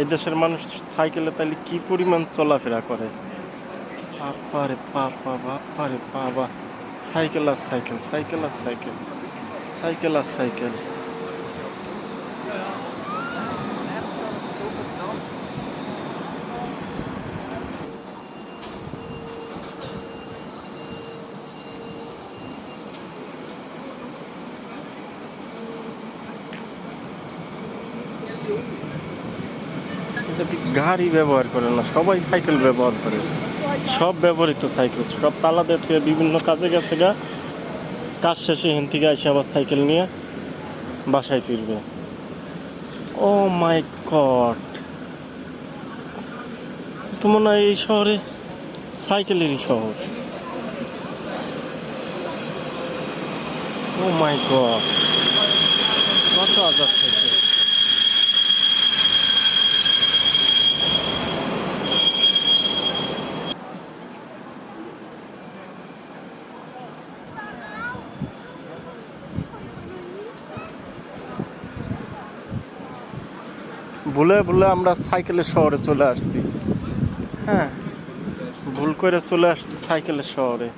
এই দেশের মানুষ সাইকেলে তাহলে কি পরিমাণ চলাফেরা করে? বাপারে বাবা বাপারে বাবা। সাইকেল আর সাইকেল সাইকেল আর সাইকেল সাইকেল আর সাইকেল। গাড়ি ব্যবহার করে না, সবাই সাইকেল ব্যবহার করে। সব ব্যবহৃত সাইকেল, সব তালা দিয়ে থেকে বিভিন্ন কাজে গেছে গা। কাজ শেষে হেন থেকে এসে আবার সাইকেল নিয়ে বাসায় ফিরবে। Oh my god. তো মনে হয় এই শহরে সাইকেলেরই শহর। Oh my god. কত আজাদ সাইকেল ভুলে ভুলে আমরা সাইকেলের শহরে চলে আসছি। হ্যাঁ ভুল করে চলে আসছি সাইকেলের শহরে।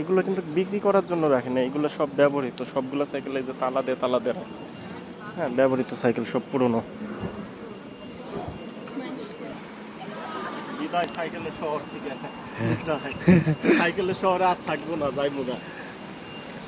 এগুলো কিন্তু বিক্রি করার জন্য রাখে না এগুলো সব ব্যবহৃত সবগুলো সাইকেলে যে তালা দিয়ে তালা দিয়ে রাখছে হ্যাঁ ব্যবহৃত সাইকেল সব পুরনো। সাইকেলের শহর থেকে। সাইকেলের শহরে আর থাকব না যাইবো না।